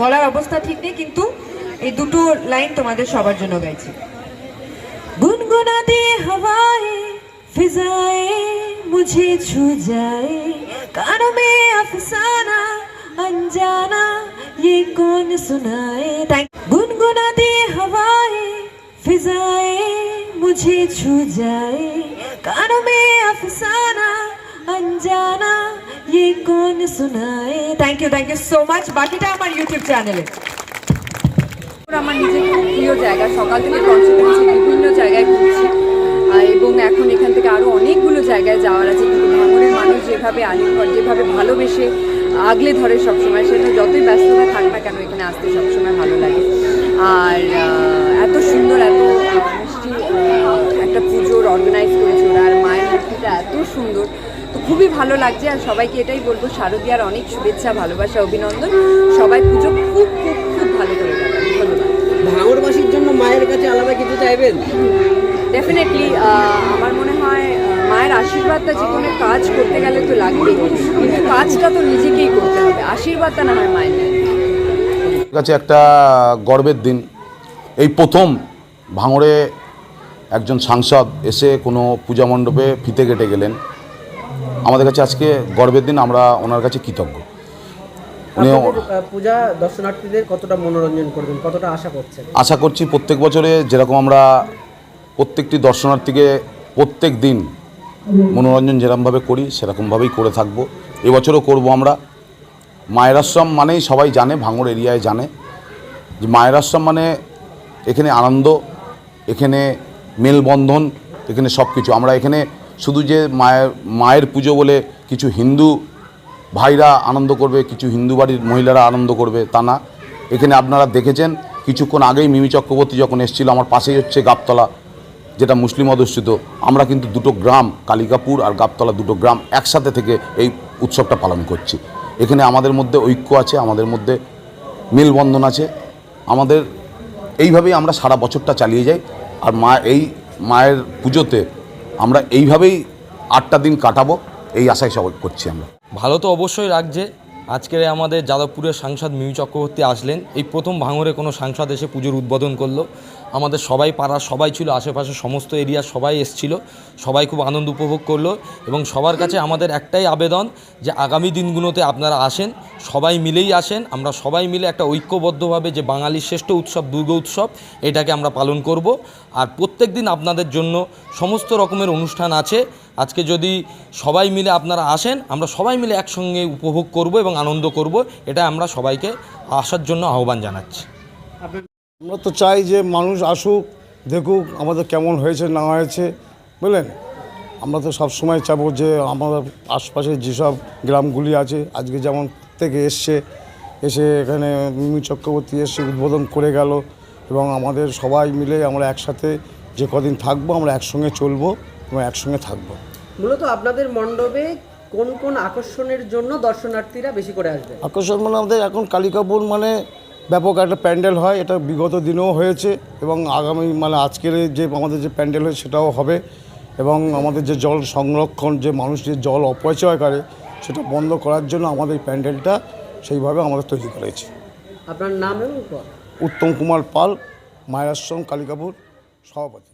গলার অবস্থা ঠিক নেই কিন্তু এই দুটো লাইন তোমাদের সবার জন্য গাইছি गुनगुनाती हवाएं फिजाएं मुझे छू जाए कानों में अफसाना अनजाना ये कौन सुनाए Thank- गुनगुनाती हवाएं फिजाएं मुझे छू जाए कानों में अफसाना अनजाना ये कौन सुनाए thank you thank you so much বাকিটা আমার ইউটিউব চ্যানেলে আমার নিজের খুব প্রিয় জায়গা সকাল থেকে কনসিকুয়েন্সি বিভিন্ন জায়গায় ঘুরছি আর এবং এখন এখান থেকে আরও অনেকগুলো জায়গায় যাওয়ার আছে কিন্তু ভাঙনের মানুষ যেভাবে আলিঙ্গন যেভাবে ভালোবেসে আগলে ধরে সবসময় সেটা যতই ব্যস্ততা থাক না কেন এখানে আসতে সবসময় ভালো লাগে আর আহ, এত সুন্দর এত খুবই ভালো লাগছে আর সবাইকে এটাই বলব শারদীয়ার অনেক শুভেচ্ছা ভালোবাসা অভিনন্দন। সবাই পুজো খুব খুব খুব ভালো করে কাটান ধন্যবাদ। ভাঙড়বাসীর জন্য মায়ের কাছে আলাদা কিছু চাইবেন? ডেফিনেটলি আমার মনে হয় মায়ের আশীর্বাদটা জীবনে কাজ করতে গেলে তো লাগবেই। কিন্তু কাজটা তো নিজেকেই করতে হবে। আশীর্বাদটা না হয় মায়ের কাছে একটা গর্বের দিন। এই প্রথম ভাঙড়ে একজন সাংসদ এসে কোনো পূজা মণ্ডপে ফিতে কেটে গেলেন। আমাদের কাছে আজকে গর্বের দিন আমরা ওনার কাছে কৃতজ্ঞ। পূজা দর্শনার্থীদের কতটা মনোরঞ্জন করবেন কতটা আশা করছেন? আশা করছি প্রত্যেক বছরে যেরকম আমরা প্রত্যেকটি দর্শনার্থীকে প্রত্যেক দিন মনোরঞ্জন যেরকমভাবে করি সেরকমভাবেই করে থাকব। এবছরও করব আমরা। মায়ের আশ্রম মানেই সবাই জানে ভাঙড় এরিয়ায় জানে। যে মায়ের আশ্রম মানে এখানে আনন্দ এখানে মেলবন্ধন এখানে সব কিছু আমরা এখানে শুধু যে মায়ের মায়ের পুজো বলে কিছু হিন্দু ভাইরা আনন্দ করবে, কিছু হিন্দু বাড়ির মহিলারা আনন্দ করবে, তা না। এখানে আপনারা দেখেছেন, কিছুক্ষণ আগেই মিমি চক্রবর্তী যখন এসেছিল, আমার পাশেই হচ্ছে গাবতলা, যেটা মুসলিম অধ্যুষিত আমরা কিন্তু দুটো গ্রাম, কালিকাপুর আর গাবতলা দুটো গ্রাম একসাথে থেকে এই উৎসবটা পালন করছি। এখানে আমাদের মধ্যে ঐক্য আছে, আমাদের মধ্যে মেলবন্ধন আছে। আমাদের, এইভাবেই আমরা সারা বছরটা চালিয়ে যাই। আর মা, এই মায়ের পুজোতে আমরা এইভাবেই আটটা দিন কাটাবো এই আশায় সবাই করছি আমরা। ভালো তো অবশ্যই লাগছে আজকের আমাদের যাদবপুরের সাংসদ মিমি চক্রবর্তী আসলেন। এই প্রথম ভাঙরে কোনো সাংসদ এসে পুজোর উদ্বোধন করল। আমাদের সবাই পাড়ার সবাই ছিল আশেপাশে সমস্ত এরিয়ার সবাই এসছিল। সবাই খুব আনন্দ উপভোগ করল এবং সবার কাছে আমাদের একটাই আবেদন যে আগামী দিনগুলোতে আপনারা আসেন, সবাই মিলেই আসেন। আমরা সবাই মিলে একটা ঐক্যবদ্ধভাবে যে বাঙালির শ্রেষ্ঠ উৎসব, দুর্গা উৎসব, এটাকে আমরা পালন করব। আর প্রত্যেক দিন আপনাদের জন্য সমস্ত রকমের অনুষ্ঠান আছে। আজকে যদি সবাই মিলে আপনারা আসেন, আমরা সবাই মিলে একসঙ্গে উপভোগ করব এবং আনন্দ করব, এটা আমরা সবাইকে আসার জন্য আহ্বান জানাচ্ছি। আমরা তো চাই যে মানুষ আসুক, দেখুক আমাদের কেমন হয়েছে, না হয়েছে, বুঝলেন? আমরা তো সব সময় চাবো যে আমাদের আশপাশে যেসব গ্রামগুলি আছে, আজকে যেমন থেকে এসছে, এসে এখানে মিমি চক্রবর্তী এসে উদ্বোধন করে গেল এবং আমাদের সবাই মিলে আমরা একসাথে যে কদিন থাকব, আমরা একসঙ্গে চলবো। এবং একসঙ্গে থাকব। মূলত আপনাদের মণ্ডপে কোন কোন আকর্ষণের জন্য দর্শনার্থীরা বেশি করে আসবে? আকর্ষণ মানে আমাদের এখন কালিকাপুর মানে ব্যাপক একটা প্যান্ডেল হয় এটা বিগত দিনেও হয়েছে এবং আগামী মানে আজকের যে আমাদের যে প্যান্ডেল হয় সেটাও হবে এবং আমাদের যে জল সংরক্ষণ যে মানুষ যে জল অপচয় করে সেটা বন্ধ করার জন্য আমাদের এই প্যান্ডেলটা সেইভাবে আমাদের তৈরি করেছে। আপনার নাম এবং উত্তম কুমার পাল মায়াশ্রম কালিকাপুর সভাপতি।